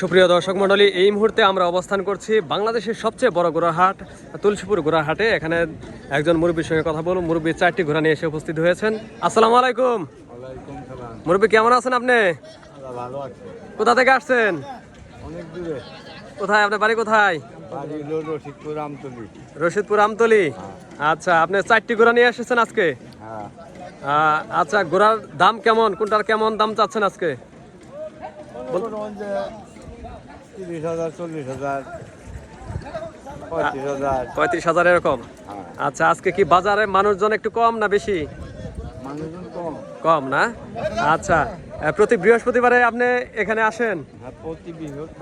সুপ্রিয় দর্শক মণ্ডলী এই মুহূর্তে আমরা অবস্থান করছি বাংলাদেশের সবচেয়ে বড় গোড়াহাট তুলসীপুর ঘোড়াহাটে এখানে একজন মুরব্বীর সঙ্গে কথা বলুন মুরব্বী চারটি ঘোড়া নিয়ে এসে উপস্থিত হয়েছেন। আসসালামু আলাইকুম। মুরব্বী কেমন আছেন আপনি? কোথা থেকে আসছেন? কোথায়? আপনার বাড়ি কোথায়? রশিদপুর আমতলি। আচ্ছা আপনি চারটি ঘোড়া নিয়ে এসেছেন আজকে? হ্যাঁ। আচ্ছা ঘোড়ার দাম কেমন? কোনটার কেমন দাম চাচ্ছেন আজকে? যে তিরিশ হাজার চল্লিশ হাজার পঁয়ত্রিশ হাজার। পঁয়ত্রিশ হাজার এরকম? হ্যাঁ। আচ্ছা আজকে কি বাজারে মানুষজন একটু কম না বেশি? মানুষজন কম। কম না? আচ্ছা প্রতি বৃহস্পতিবারে আপনি এখানে আসেন? হ্যাঁ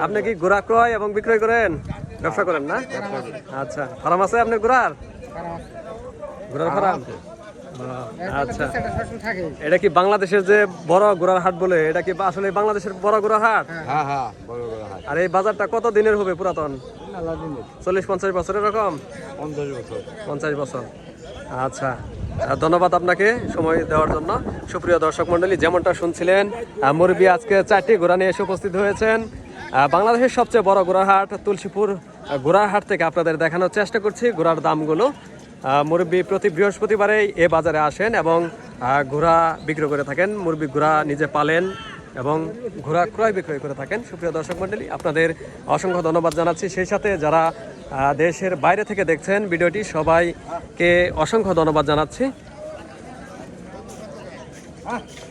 আপনি কি ঘোড়া ক্রয় এবং বিক্রয় করেন? ব্যবসা করেন না? আচ্ছা ফার্ম আছে আপনার ঘোড়ার? ঘোড়ার ফার্ম? আচ্ছা। এটা কি বাংলাদেশের যে বড় ঘোড়ার হাট বলে এটা কি আসলে বাংলাদেশের বড় ঘোড়ার হাট? হ্যাঁ। হ্যাঁ বড় বড় হাট। আর এই বাজারটা কত দিনের হবে পুরাতন? চল্লিশ পঞ্চাশ বছরের এরকম? পঞ্চাশ বছর। আচ্ছা। ধন্যবাদ আপনাকে সময় দেওয়ার জন্য। সুপ্রিয় দর্শক মণ্ডলী যেমনটা শুনছিলেন মুরবি আজকে চারটি ঘোড়া নিয়ে এসে উপস্থিত হয়েছেন। বাংলাদেশের সবচেয়ে বড় ঘোড়াহাট তুলসীপুর আহ, ঘোড়াহাট থেকে আপনাদের দেখানোর চেষ্টা করছি। ঘোড়ার দামগুলো মুরব্বী প্রতি বৃহস্পতিবারে এ বাজারে আসেন এবং ঘোড়া বিক্রয় করে থাকেন। মুরব্বী ঘোড়া নিজে পালেন এবং ঘোড়া ক্রয় বিক্রয় করে থাকেন। সুপ্রিয় দর্শক মণ্ডলী, আপনাদের অসংখ্য ধন্যবাদ জানাচ্ছি। সেই সাথে যারা দেশের বাইরে থেকে দেখছেন ভিডিওটি, সবাইকে অসংখ্য ধন্যবাদ জানাচ্ছি।